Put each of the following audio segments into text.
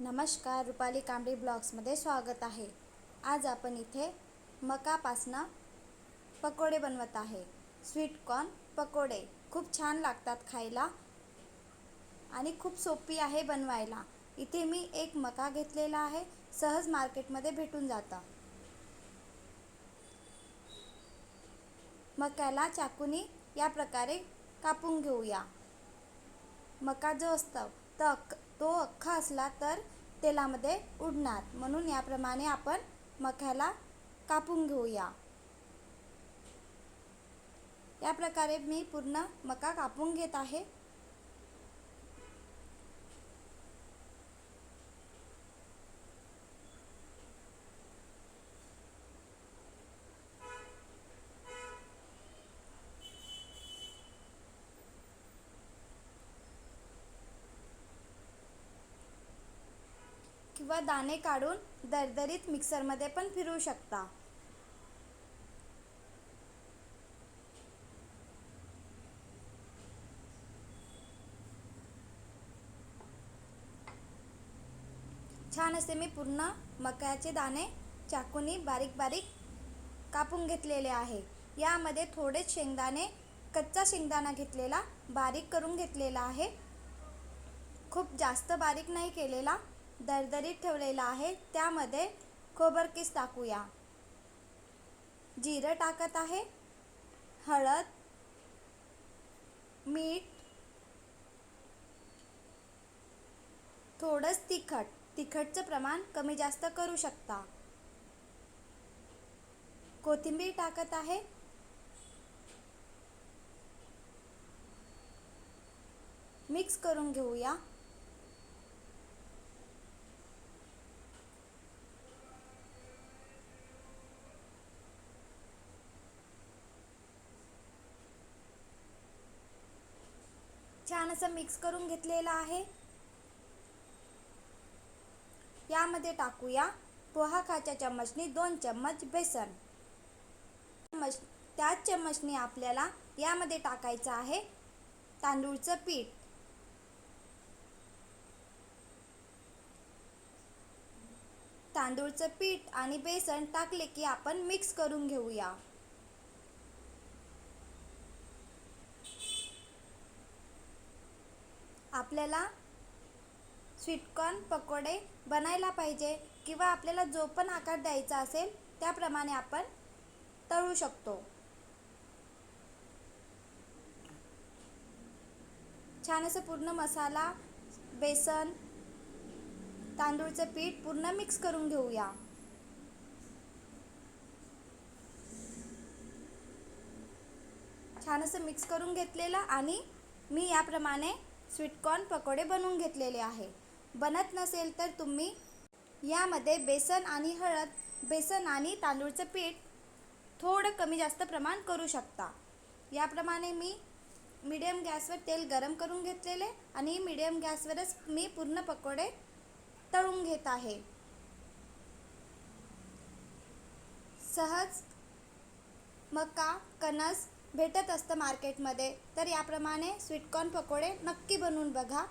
नमस्कार रुपाली कांबळी ब्लॉग्समध्ये स्वागत आहे. आज आपण इथे मकापासनं पकोडे बनवत आहे. स्वीट कॉर्न पकोडे. खूप छान लागतात खायला आणि खूप सोपी आहे बनवायला. इथे मी एक मका घेतलेला आहे. सहज मार्केटमध्ये भेटून जातं. मक्याला चाकूनी या प्रकारे कापून घेऊया. मका जो असतं तर तो अख्खा असला तर तेलामध्ये उडणार. म्हणून याप्रमाणे आपण मक्याला कापून घेऊया. या प्रकारे मी पूर्ण मका कापून घेत आहे. किंवा दाणे काढून दरदरीत मिक्सरमध्ये पण फिरवू शकता. छान असे मी पूर्ण मक्याचे दाणे चाकूनी बारीक बारीक कापून घेतलेले आहे. यामध्ये थोडेच शेंगदाणे कच्चा शेंगदाणा घेतलेला बारीक करून घेतलेला आहे. खूप जास्त बारीक नाही केलेला. दरदरीत ठेवलेला आहे. त्यामध्ये खोबरकीस टाकूया. जिरं टाकत आहे. हळद मीठ थोडंच तिखट. तिखटचं प्रमाण कमी जास्त करू शकता. कोथिंबीर टाकत आहे. मिक्स करून घेऊया. छान असं मिक्स करून घेतलेलं आहे. यामध्ये टाकूया पोहा खाच्या चम्मचनी दोन चम्मच बेसन. चम्मच त्याच चम्मचनी आपल्याला यामध्ये टाकायचं आहे तांदूळचं पीठ. तांदूळचं पीठ आणि बेसन टाकले की आपण मिक्स करून घेऊया. आपल्याला स्वीटकॉर्न पकोडे बनायला पाहिजे किंवा आपल्याला जो पण आकार द्यायचा असेल त्याप्रमाणे आपण तळू शकतो. छान असं पूर्ण मसाला बेसन तांदूळचं पीठ पूर्ण मिक्स करून घेऊया. छान असं मिक्स करून घेतलेलं आणि मी याप्रमाणे स्वीटकॉर्न पकोडे बनवून घेतलेले आहे. बनत नसेल तर तुम्ही यामध्ये बेसन आणि हळद बेसन आणि तांदूळचं पीठ थोडं कमी जास्त प्रमाण करू शकता. याप्रमाणे मी मीडियम गॅसवर तेल गरम करून घेतलेले आणि मीडियम गॅसवरच मी पूर्ण पकोडे तळून घेत आहे. सहज मका कणस भेटत असतं मार्केटमध्ये तर याप्रमाणे स्वीटकॉर्न पकोडे नक्की बनवून बघा.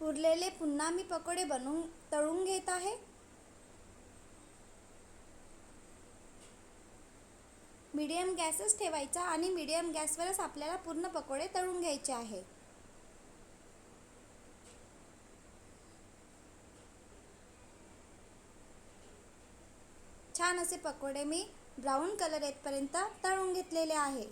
उरलेले पुन्हा मी पकोडे बनवून तळून घेत आहे. मीडियम गॅसच ठेवायचा आणि मीडियम गॅसवरच आपल्याला पूर्ण पकोडे तळून घ्यायचे आहे. छान असे पकोडे मी ब्राऊन कलर येतपर्यंत तळून घेतलेले आहे.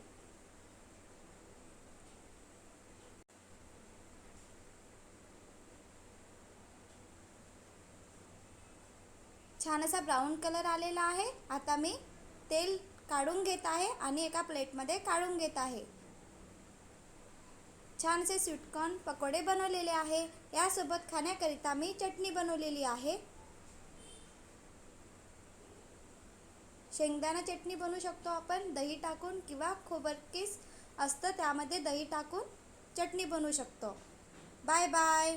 छान असा ब्राऊन कलर आलेला आहे. आता मी तेल काढून घेत आहे आणि एका प्लेटमध्ये काढून घेत आहे. छानसे स्वीटकॉर्न पकोडे बनवलेले आहे. यासोबत खाण्याकरिता मी चटणी बनवलेली आहे. शेंगदाणा चटणी बनवू शकतो आपण दही टाकून किंवा खोबरकीस असतं त्यामध्ये दही टाकून चटणी बनवू शकतो. Bye bye